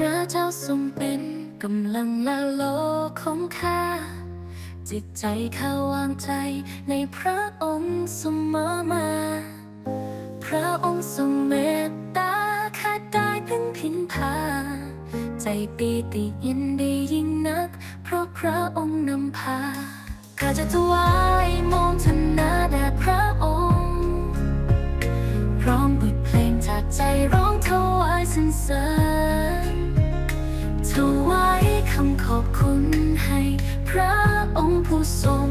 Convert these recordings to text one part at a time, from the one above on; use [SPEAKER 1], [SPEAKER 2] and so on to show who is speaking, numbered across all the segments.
[SPEAKER 1] พระเจ้าทรงเป็นกำลังและโลของข้า จิตใจข้าวางใจในพระองค์เสมอมา พระองค์ทรงเมตตาข้าได้พึ่งพินพา ใจปีติยินดียิ่งนัก เพราะพระองค์นำพา ข้าจะถวายมองทนาด่พ องค์ผู้ทรง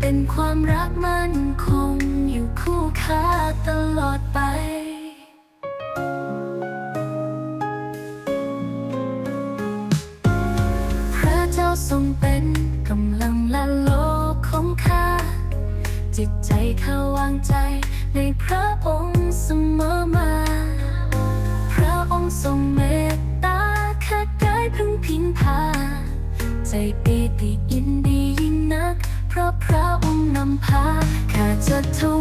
[SPEAKER 1] เป็นความรักมั่นคงอยู่คู่ข้าตลอดไปพระเจ้าทรงเป็นกำลังและโลกของข้า จิตใจข้าวางใจในพระองค์เสมอมา พระองค์ทรงเมตตาข้าได้พึ่งพิงพา ใจปีติด เพราะพระองค์นำพาข้าจะทู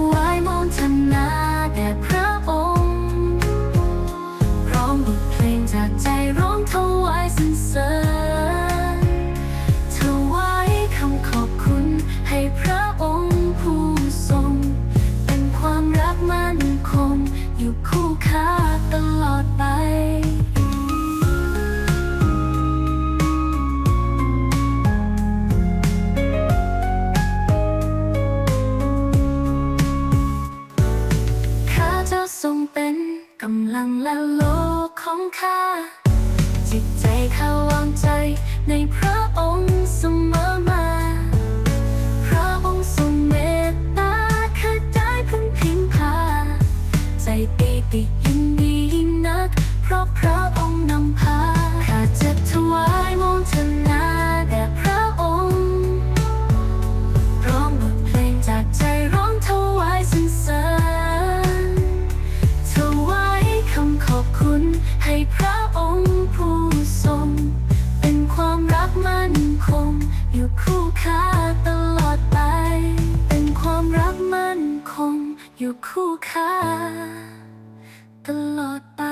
[SPEAKER 1] ลังและโลกของข้า จิตใจข้าวางใจในพระองค์ คู่ค้า ตลอดไป